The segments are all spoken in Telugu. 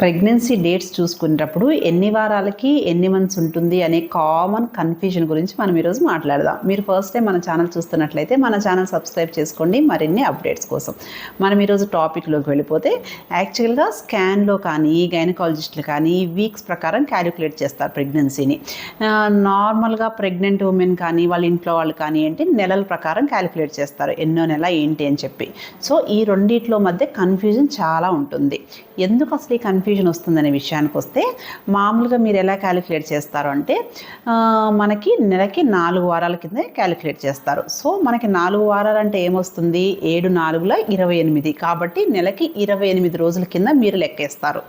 ప్రెగ్నెన్సీ డేట్స్ చూసుకునేటప్పుడు ఎన్ని వారాలకి ఎన్ని మంత్స్ ఉంటుంది అనే కామన్ కన్ఫ్యూజన్ గురించి మనం ఈరోజు మాట్లాడదాం. మీరు ఫస్ట్ టైం మన ఛానల్ చూస్తున్నట్లయితే మన ఛానల్ సబ్స్క్రైబ్ చేసుకోండి. మరిన్ని అప్డేట్స్ కోసం మనం ఈరోజు టాపిక్లోకి వెళ్ళిపోతే యాక్చువల్గా స్కాన్లో కానీ గైనకాలజిస్టులు కానీ వీక్స్ ప్రకారం క్యాలిక్యులేట్ చేస్తారు ప్రెగ్నెన్సీని. నార్మల్గా ప్రెగ్నెంట్ ఉమెన్ కానీ వాళ్ళ ఇంట్లో వాళ్ళు కానీ ఏంటి నెలల ప్రకారం క్యాలిక్యులేట్ చేస్తారు. ఎన్నో నెల ఏంటి అని చెప్పి. సో ఈ రెండిట్లో మధ్య కన్ఫ్యూజన్ చాలా ఉంటుంది. ఎందుకు అసలు ఈ కన్ఫ్యూజన్ వస్తుందనే విషయానికి వస్తే మామూలుగా మీరు ఎలా క్యాలిక్యులేట్ చేస్తారు అంటే మనకి నెలకి నాలుగు వారాల కింద క్యాలిక్యులేట్ చేస్తారు. సో మనకి నాలుగు వారాలు అంటే ఏమొస్తుంది? ఏడు నాలుగుల ఇరవై ఎనిమిది. కాబట్టి నెలకి ఇరవై ఎనిమిది రోజుల కింద మీరు లెక్కేస్తారు.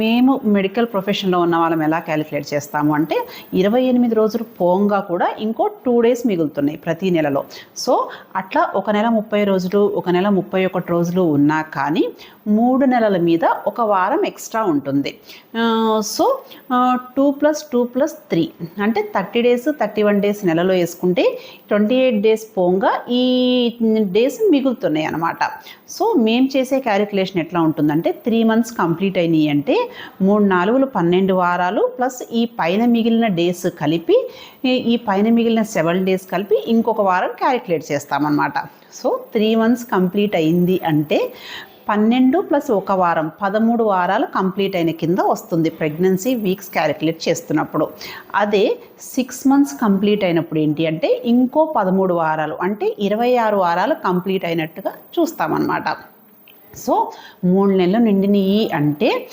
మేము మెడికల్ ప్రొఫెషన్లో ఉన్న వాళ్ళం ఎలా క్యాలిక్యులేట్ చేస్తాము అంటే ఇరవై ఎనిమిది రోజులు పోంగా కూడా ఇంకో టూ డేస్ మిగులుతున్నాయి ప్రతి నెలలో. సో అట్లా ఒక నెల ముప్పై రోజులు ఒక నెల ముప్పై ఒకటి రోజులు ఉన్నా కానీ మూడు నెలల మీద ఒక వారం ఎక్స్ట్రా ఉంటుంది. So two plus two plus three. అంటే thirty days thirty one days నెలలో వేసుకుంటే ట్వంటీ ఎయిట్ డేస్ పోంగా ఈ డేస్ మిగులుతున్నాయి అన్నమాట. సో మేము చేసే క్యాలిక్యులేషన్ ఎట్లా ఉంటుందంటే త్రీ మంత్స్ కంప్లీట్ అయినాయి అంటే మూడు నాలుగులు పన్నెండు వారాలు ప్లస్ ఈ పైన మిగిలిన డేస్ కలిపి ఈ- ఈ పైన మిగిలిన సెవెన్ డేస్ కలిపి ఇంకొక వారం క్యాలిక్యులేట్ చేస్తామన్నమాట. సో త్రీ మంత్స్ కంప్లీట్ అయింది అంటే పన్నెండు ప్లస్ ఒక వారం పదమూడు వారాలు కంప్లీట్ అయిన కింద వస్తుంది ప్రెగ్నెన్సీ వీక్స్ క్యాలిక్యులేట్ చేస్తున్నప్పుడు. అదే సిక్స్ మంత్స్ కంప్లీట్ అయినప్పుడు ఏంటి అంటే ఇంకో పదమూడు వారాలు అంటే ఇరవై ఆరు వారాలు కంప్లీట్ అయినట్టుగా చూస్తామన్నమాట. సో మూడు నెలలు నిండినయి అంటే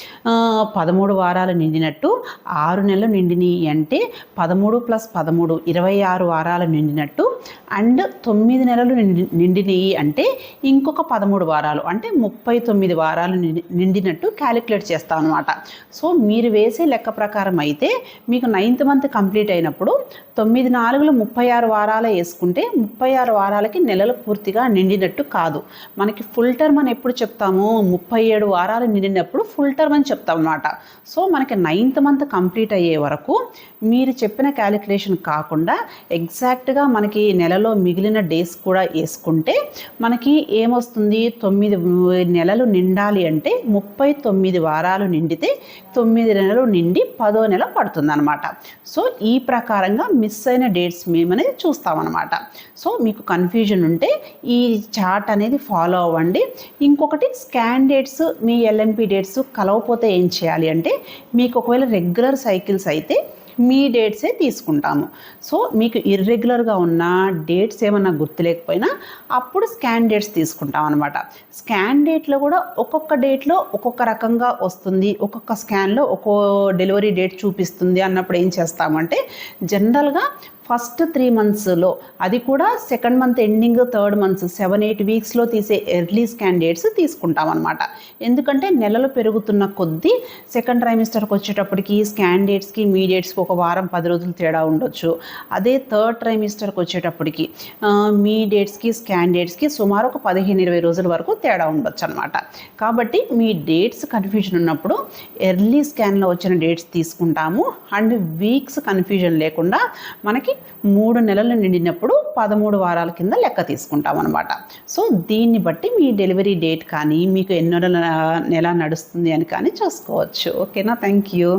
పదమూడు వారాలు నిండినట్టు ఆరు నెలలు నిండినవి అంటే పదమూడు ప్లస్ పదమూడు ఇరవై ఆరు వారాలు నిండినట్టు అండ్ తొమ్మిది నెలలు నిండి నిండినయి అంటే ఇంకొక పదమూడు వారాలు అంటే ముప్పై తొమ్మిది వారాలు నిండినట్టు క్యాలిక్యులేట్ చేస్తాం అనమాట సో మీరు వేసే లెక్క ప్రకారం అయితే మీకు నైన్త్ మంత్ కంప్లీట్ అయినప్పుడు తొమ్మిది నాలుగులు ముప్పై ఆరు వారాలు వేసుకుంటే ముప్పై ఆరు వారాలకి నెలలు పూర్తిగా నిండినట్టు కాదు. మనకి ఫుల్ టర్మ్ అని ఎప్పుడు చెప్తాము ముప్పై ఏడు వారాలు నిండినప్పుడు ఫుల్ టర్మ్ అని చెప్తాం అనమాట సో మనకి నైన్త్ మంత్ కంప్లీట్ అయ్యే వరకు మీరు చెప్పిన క్యాలిక్యులేషన్ కాకుండా ఎగ్జాక్ట్గా మనకి నెలలో మిగిలిన డేస్ కూడా వేసుకుంటే మనకి ఏమొస్తుంది? తొమ్మిది నెలలు నిండాలి అంటే ముప్పై తొమ్మిది వారాలు నిండితే తొమ్మిది నెలలు నిండి పదో నెల పడుతుంది అనమాట సో ఈ ప్రకారంగా మిస్ అయిన డేట్స్ మేమనేది చూస్తామన్నమాట. సో మీకు కన్ఫ్యూజన్ ఉంటే ఈ చార్ట్ అనేది ఫాలో అవ్వండి. ఇంకొకటి స్కాన్ డేట్స్ మీ ఎల్ఎంపి డేట్స్ కలవపోతే ఏం చేయాలి అంటే మీకు ఒకవేళ రెగ్యులర్ సైకిల్స్ అయితే మీ డేట్సే తీసుకుంటాము సో మీకు ఇర్రెగ్యులర్గా ఉన్న డేట్స్ ఏమన్నా గుర్తులేకపోయినా అప్పుడు స్కాన్ డేట్స్ తీసుకుంటాం అనమాట స్కాన్ డేట్లో కూడా ఒక్కొక్క డేట్లో ఒక్కొక్క రకంగా వస్తుంది. ఒక్కొక్క స్కాన్లో ఒక్కో డెలివరీ డేట్ చూపిస్తుంది అన్నప్పుడు ఏం చేస్తామంటే జనరల్గా ఫస్ట్ త్రీ మంత్స్లో అది కూడా second month ending third months seven eight వీక్స్లో తీసే ఎర్లీ క్యాండిడేట్స్ డేట్స్ తీసుకుంటాం అనమాట ఎందుకంటే నెలలు పెరుగుతున్న కొద్దీ సెకండ్ ట్రైమిస్టర్కి వచ్చేటప్పటికి క్యాండిడేట్స్కి డేట్స్కి మీ డేట్స్కి ఒక వారం పది రోజులు తేడా ఉండొచ్చు. అదే థర్డ్ ట్రైమిస్టర్కి వచ్చేటప్పటికి మీ డేట్స్కి స్కాన్ డేట్స్కి సుమారు ఒక పదిహేను ఇరవై రోజుల వరకు తేడా ఉండొచ్చు అనమాట కాబట్టి మీ డేట్స్ కన్ఫ్యూజన్ ఉన్నప్పుడు ఎర్లీ స్కాన్లో వచ్చిన డేట్స్ తీసుకుంటాము. అండ్ వీక్స్ కన్ఫ్యూజన్ లేకుండా మనకి మూడు నెలలు నిండినప్పుడు పదమూడు వారాల కింద లెక్క తీసుకుంటాం అనమాట సో దీన్ని బట్టి మీ డెలివరీ డేట్ కానీ మీకు ఎన్నో నెల నెల నడుస్తుంది అని కానీ చూసుకోవచ్చు. ఓకేనా? Thank you.